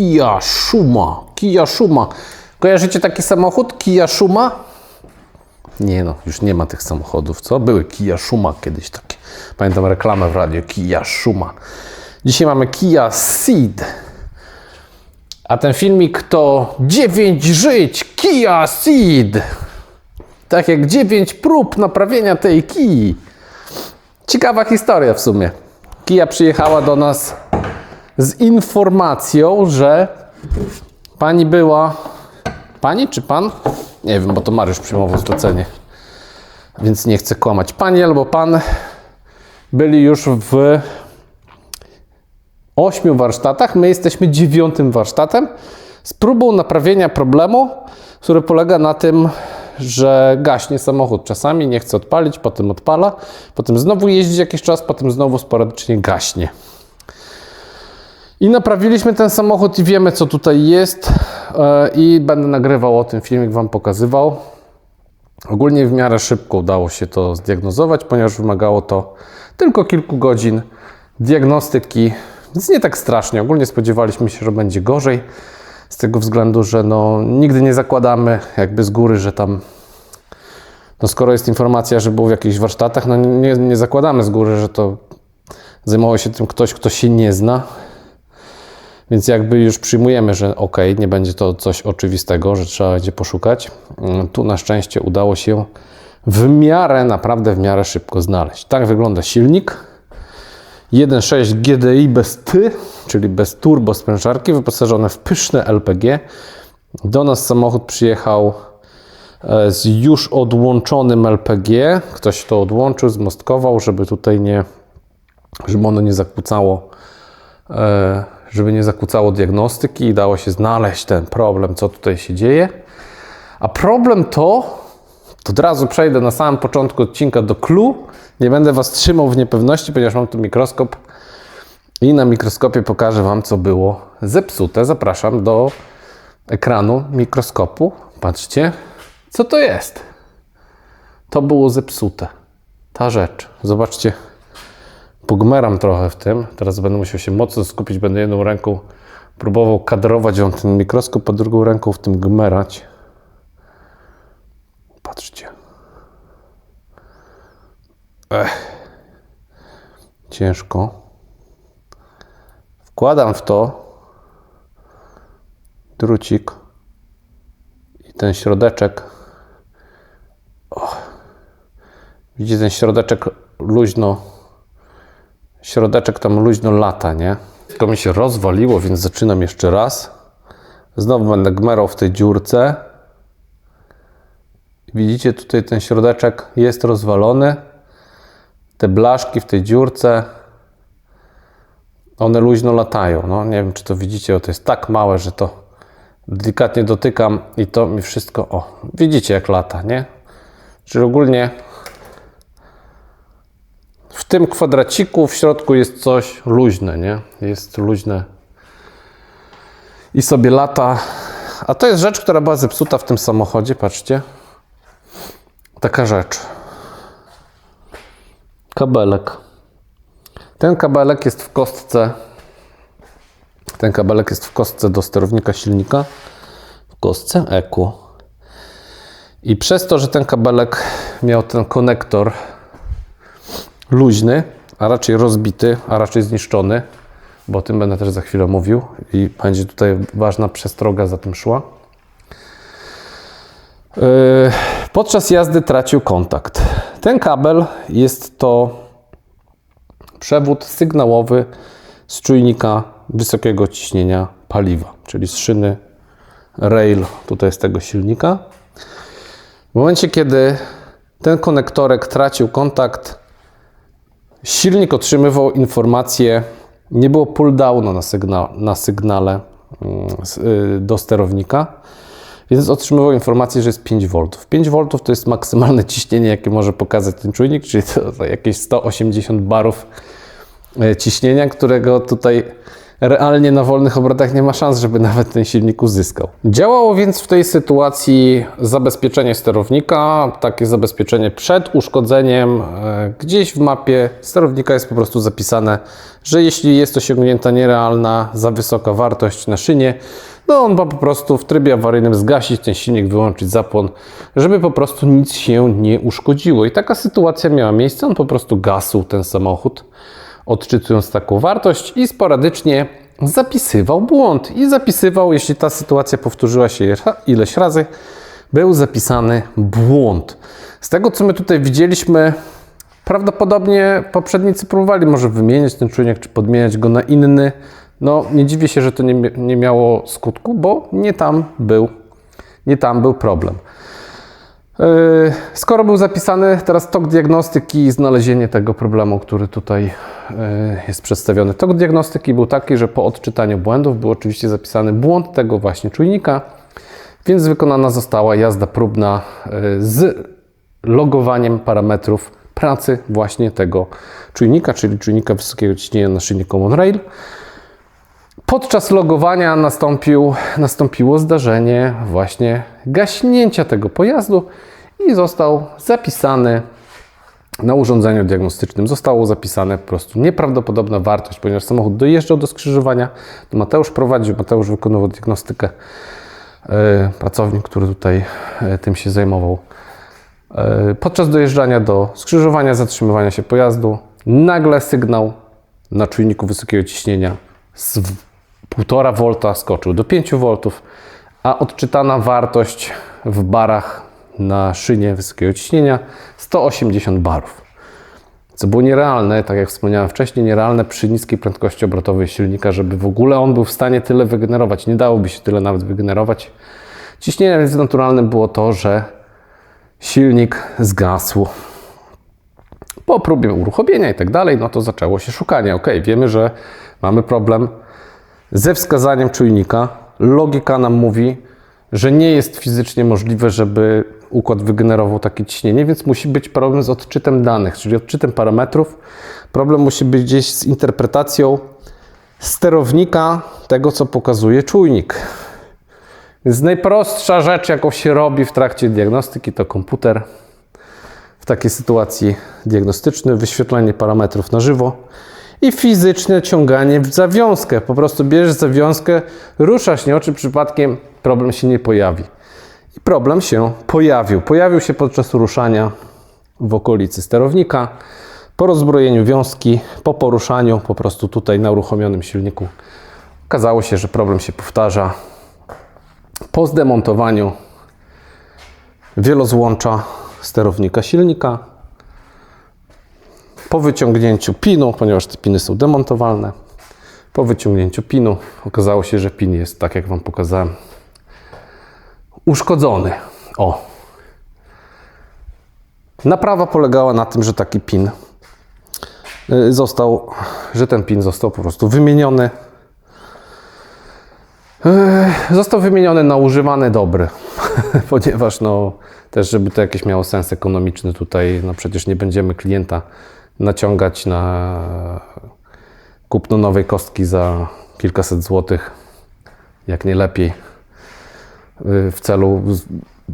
Kia Shuma. Kia Shuma. Kojarzycie taki samochód? Kia Shuma? Nie no, już nie ma tych samochodów, co? Były Kia Shuma kiedyś takie. Pamiętam reklamę w radio, Kia Shuma. Dzisiaj mamy Kia Ceed. A ten filmik to 9 żyć Kia Ceed. Tak jak 9 prób naprawienia tej Kii. Ciekawa historia w sumie. Kia przyjechała do nas z informacją, że pani była. Pani czy pan? Nie wiem, bo to Mariusz przyjmował zlecenie. Więc nie chcę kłamać. Pani albo pan byli już w ośmiu warsztatach. My jesteśmy dziewiątym warsztatem z próbą naprawienia problemu, który polega na tym, że gaśnie samochód. Czasami nie chce odpalić, potem odpala, potem znowu jeździ jakiś czas, potem znowu sporadycznie gaśnie. I naprawiliśmy ten samochód i wiemy, co tutaj jest. e, I będę nagrywał o tym filmik, Wam pokazywał. Ogólnie w miarę szybko udało się to zdiagnozować, ponieważ wymagało to tylko kilku godzin diagnostyki, więc nie tak strasznie. Ogólnie spodziewaliśmy się, że będzie gorzej, z tego względu, że no, nigdy nie zakładamy jakby z góry, że tam, no skoro jest informacja, że był w jakichś warsztatach, no nie, nie zakładamy z góry, że to zajmował się tym ktoś, kto się nie zna. Więc jakby już przyjmujemy, że ok, nie będzie to coś oczywistego, że trzeba będzie poszukać. Mm, Tu na szczęście udało się w miarę, naprawdę w miarę szybko znaleźć. Tak wygląda silnik. 1.6 GDI bez ty, czyli bez turbo sprężarki, wyposażone w pyszne LPG. Do nas samochód przyjechał e, z już odłączonym LPG. Ktoś to odłączył, zmostkował, żeby tutaj nie, żeby ono nie zakłócało e, żeby nie zakłócało diagnostyki i dało się znaleźć ten problem, co tutaj się dzieje. A problem to, to od razu przejdę na samym początku odcinka do clue. Nie będę Was trzymał w niepewności, ponieważ mam tu mikroskop i na mikroskopie pokażę Wam, co było zepsute. Zapraszam do ekranu mikroskopu. Patrzcie, co to jest. To było zepsute. Ta rzecz. Zobaczcie, pogmeram trochę w tym. Teraz będę musiał się mocno skupić. Będę jedną ręką próbował kadrować wam ten mikroskop, a drugą ręką w tym gmerać. Patrzcie. Ech. Ciężko. Wkładam w to drucik i ten środeczek. O. Widzicie, ten środeczek luźno środeczek tam luźno lata, nie? Tylko mi się rozwaliło, więc zaczynam jeszcze raz. Znowu będę gmerał w tej dziurce. Widzicie, tutaj ten środeczek jest rozwalony. Te blaszki w tej dziurce, one luźno latają. No, nie wiem, czy to widzicie, to jest tak małe, że to delikatnie dotykam i to mi wszystko, o, widzicie jak lata, nie? Czyli ogólnie w tym kwadraciku w środku jest coś luźne, nie? Jest luźne i sobie lata. A to jest rzecz, która była zepsuta w tym samochodzie, patrzcie. Taka rzecz. Kabelek. Ten kabelek jest w kostce. Ten kabelek jest w kostce do sterownika silnika. W kostce EQ. I przez to, że ten kabelek miał ten konektor luźny, a raczej rozbity, a raczej zniszczony, bo o tym będę też za chwilę mówił i będzie tutaj ważna przestroga za tym szła. Yy, Podczas jazdy tracił kontakt. Ten kabel jest to przewód sygnałowy z czujnika wysokiego ciśnienia paliwa, czyli z szyny rail tutaj z tego silnika. W momencie, kiedy ten konektorek tracił kontakt, silnik otrzymywał informację, nie było pull downu na, sygna, na sygnale mm, y, do sterownika, więc otrzymywał informację, że jest 5 V. 5 V to jest maksymalne ciśnienie, jakie może pokazać ten czujnik, czyli to, to jakieś 180 barów e, ciśnienia, którego tutaj realnie na wolnych obrotach nie ma szans, żeby nawet ten silnik uzyskał. Działało więc w tej sytuacji zabezpieczenie sterownika, takie zabezpieczenie przed uszkodzeniem. E, Gdzieś w mapie sterownika jest po prostu zapisane, że jeśli jest osiągnięta nierealna, za wysoka wartość na szynie, no on ma po prostu w trybie awaryjnym zgasić ten silnik, wyłączyć zapłon, żeby po prostu nic się nie uszkodziło. I taka sytuacja miała miejsce, on po prostu gasł ten samochód, odczytując taką wartość i sporadycznie zapisywał błąd. I zapisywał, jeśli ta sytuacja powtórzyła się ileś razy, był zapisany błąd. Z tego, co my tutaj widzieliśmy, prawdopodobnie poprzednicy próbowali może wymieniać ten czujnik, czy podmieniać go na inny. No, nie dziwię się, że to nie, nie miało skutku, bo nie tam był, nie tam był problem. Yy, Skoro był zapisany teraz tok diagnostyki i znalezienie tego problemu, który tutaj yy, jest przedstawiony. Tok diagnostyki był taki, że po odczytaniu błędów był oczywiście zapisany błąd tego właśnie czujnika, więc wykonana została jazda próbna yy, z logowaniem parametrów pracy właśnie tego czujnika, czyli czujnika wysokiego ciśnienia na szynie Common Rail. Podczas logowania nastąpił, nastąpiło zdarzenie właśnie gaśnięcia tego pojazdu i został zapisany na urządzeniu diagnostycznym. Zostało zapisane po prostu nieprawdopodobna wartość, ponieważ samochód dojeżdżał do skrzyżowania. To Mateusz prowadził, Mateusz wykonywał diagnostykę. e, Pracownik, który tutaj e, tym się zajmował. E, Podczas dojeżdżania do skrzyżowania, zatrzymywania się pojazdu, nagle sygnał na czujniku wysokiego ciśnienia 1,5 V skoczył do 5 V, a odczytana wartość w barach na szynie wysokiego ciśnienia 180 barów. Co było nierealne, tak jak wspomniałem wcześniej, nierealne przy niskiej prędkości obrotowej silnika, żeby w ogóle on był w stanie tyle wygenerować. Nie dałoby się tyle nawet wygenerować. Ciśnieniem więc naturalnym było to, że silnik zgasł. Po próbie uruchomienia i tak dalej, no to zaczęło się szukanie. Ok, wiemy, że mamy problem ze wskazaniem czujnika. Logika nam mówi, że nie jest fizycznie możliwe, żeby układ wygenerował takie ciśnienie, więc musi być problem z odczytem danych, czyli odczytem parametrów. Problem musi być gdzieś z interpretacją sterownika tego, co pokazuje czujnik. Więc najprostsza rzecz, jaką się robi w trakcie diagnostyki, to komputer. W takiej sytuacji diagnostyczny, wyświetlenie parametrów na żywo i fizyczne ciąganie w zawiązkę. Po prostu bierzesz zawiązkę, ruszasz nią, czy przypadkiem problem się nie pojawi. I problem się pojawił. Pojawił się podczas ruszania w okolicy sterownika, po rozbrojeniu wiązki, po poruszaniu po prostu tutaj na uruchomionym silniku. Okazało się, że problem się powtarza. Po zdemontowaniu wielozłącza sterownika silnika, po wyciągnięciu pinu, ponieważ te piny są demontowalne, po wyciągnięciu pinu okazało się, że pin jest, tak jak Wam pokazałem, uszkodzony. O. Naprawa polegała na tym, że taki pin y, został, że ten pin został po prostu wymieniony. Y, Został wymieniony na używany dobry, ponieważ no też, żeby to jakieś miało sens ekonomiczny tutaj, no przecież nie będziemy klienta naciągać na kupno nowej kostki za kilkaset złotych, jak nie lepiej, y, w celu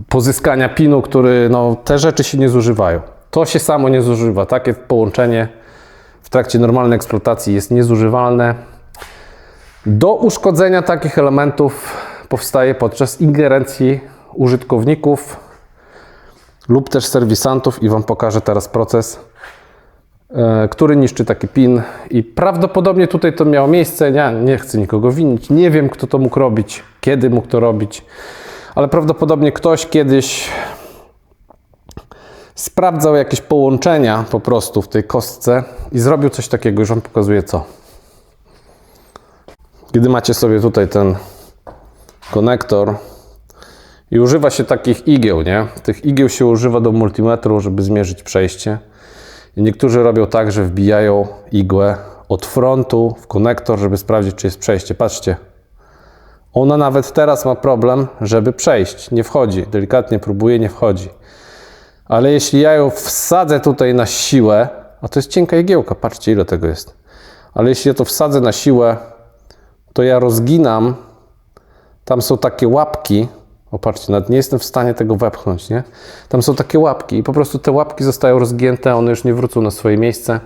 pozyskania pinu, który, no te rzeczy się nie zużywają. To się samo nie zużywa. Takie połączenie w trakcie normalnej eksploatacji jest niezużywalne. Do uszkodzenia takich elementów powstaje podczas ingerencji użytkowników lub też serwisantów i Wam pokażę teraz proces, który niszczy taki pin i prawdopodobnie tutaj to miało miejsce, ja nie chcę nikogo winić, nie wiem kto to mógł robić, kiedy mógł to robić, ale prawdopodobnie ktoś kiedyś sprawdzał jakieś połączenia po prostu w tej kostce i zrobił coś takiego, już Wam pokazuję co. Kiedy macie sobie tutaj ten konektor i używa się takich igieł, nie? Tych igieł się używa do multimetru, żeby zmierzyć przejście. Niektórzy robią tak, że wbijają igłę od frontu w konektor, żeby sprawdzić, czy jest przejście. Patrzcie. Ona nawet teraz ma problem, żeby przejść. Nie wchodzi. Delikatnie próbuje, nie wchodzi. Ale jeśli ja ją wsadzę tutaj na siłę, a to jest cienka igiełka, patrzcie ile tego jest. Ale jeśli ja to wsadzę na siłę, to ja rozginam. Tam są takie łapki. Opatrzcie, nawet nie jestem w stanie tego wepchnąć, nie? Tam są takie łapki i po prostu te łapki zostają rozgięte, one już nie wrócą na swoje miejsce.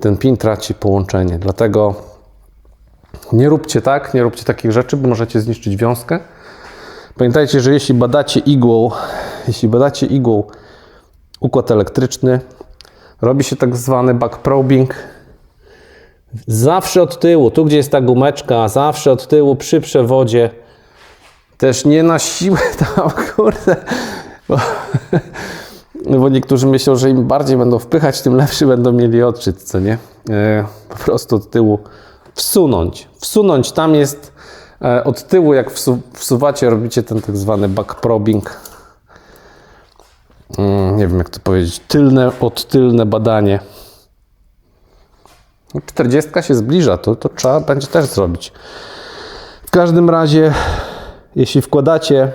Ten pin traci połączenie. Dlatego nie róbcie tak, nie róbcie takich rzeczy, bo możecie zniszczyć wiązkę. Pamiętajcie, że jeśli badacie igłą, jeśli badacie igłą układ elektryczny, robi się tak zwany backprobing. Zawsze od tyłu, tu gdzie jest ta gumeczka, zawsze od tyłu przy przewodzie. Też nie na siłę tam, kurde. Bo, bo niektórzy myślą, że im bardziej będą wpychać, tym lepszy będą mieli odczyt, co nie? E, po prostu od tyłu wsunąć. Wsunąć tam jest e, od tyłu, jak wsu, wsuwacie, robicie ten tak zwany backprobing. Mm, nie wiem, jak to powiedzieć. Tylne, odtylne badanie. 40 się zbliża, to, to trzeba będzie też zrobić. W każdym razie, jeśli wkładacie,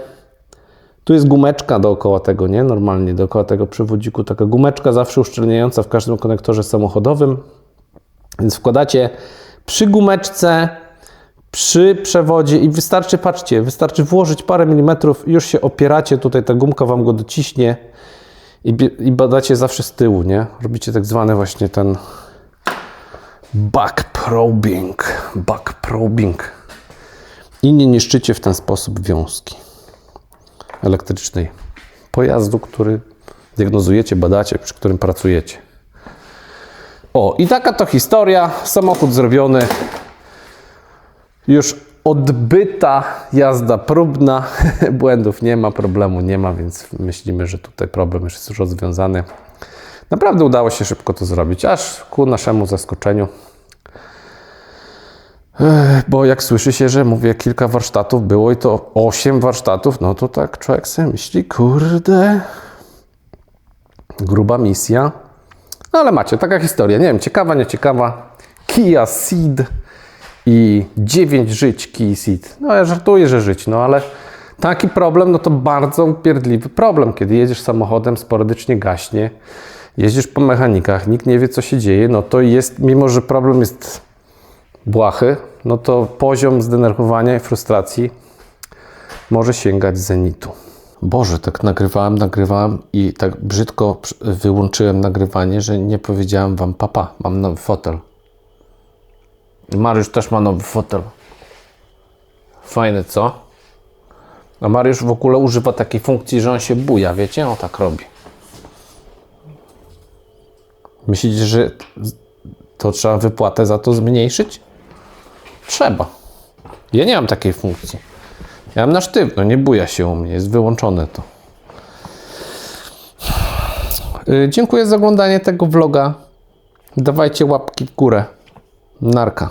tu jest gumeczka dookoła tego, nie? Normalnie dookoła tego przewodziku, taka gumeczka zawsze uszczelniająca w każdym konektorze samochodowym. Więc wkładacie przy gumeczce, przy przewodzie i wystarczy, patrzcie, wystarczy włożyć parę milimetrów, już się opieracie, tutaj ta gumka Wam go dociśnie i, i badacie zawsze z tyłu, nie? Robicie tak zwany właśnie ten backprobing, backprobing. I nie niszczycie w ten sposób wiązki elektrycznej pojazdu, który diagnozujecie, badacie, przy którym pracujecie. O, i taka to historia. Samochód zrobiony. Już odbyta jazda próbna. Błędów nie ma, problemu nie ma, więc myślimy, że tutaj problem już jest rozwiązany. Naprawdę udało się szybko to zrobić, aż ku naszemu zaskoczeniu. Bo jak słyszy się, że mówię, kilka warsztatów było i to 8 warsztatów, no to tak człowiek sobie myśli, kurde, gruba misja. No ale macie, taka historia, nie wiem, ciekawa, nieciekawa. Kia Ceed i 9 żyć Kia Ceed. No ja żartuję, że żyć, no ale taki problem, no to bardzo upierdliwy problem, kiedy jedziesz samochodem, sporadycznie gaśnie, jeździsz po mechanikach, nikt nie wie, co się dzieje, no to jest, mimo że problem jest błahy, no to poziom zdenerwowania i frustracji może sięgać zenitu. Boże, tak nagrywałem, nagrywałem i tak brzydko wyłączyłem nagrywanie, że nie powiedziałem wam papa, mam nowy fotel. Mariusz też ma nowy fotel. Fajny, co? A Mariusz w ogóle używa takiej funkcji, że on się buja, wiecie? On tak robi. Myślicie, że to trzeba wypłatę za to zmniejszyć? Trzeba. Ja nie mam takiej funkcji. Ja mam na sztywno, nie buja się u mnie, jest wyłączone to. Yy, Dziękuję za oglądanie tego vloga. Dawajcie łapki w górę. Narka.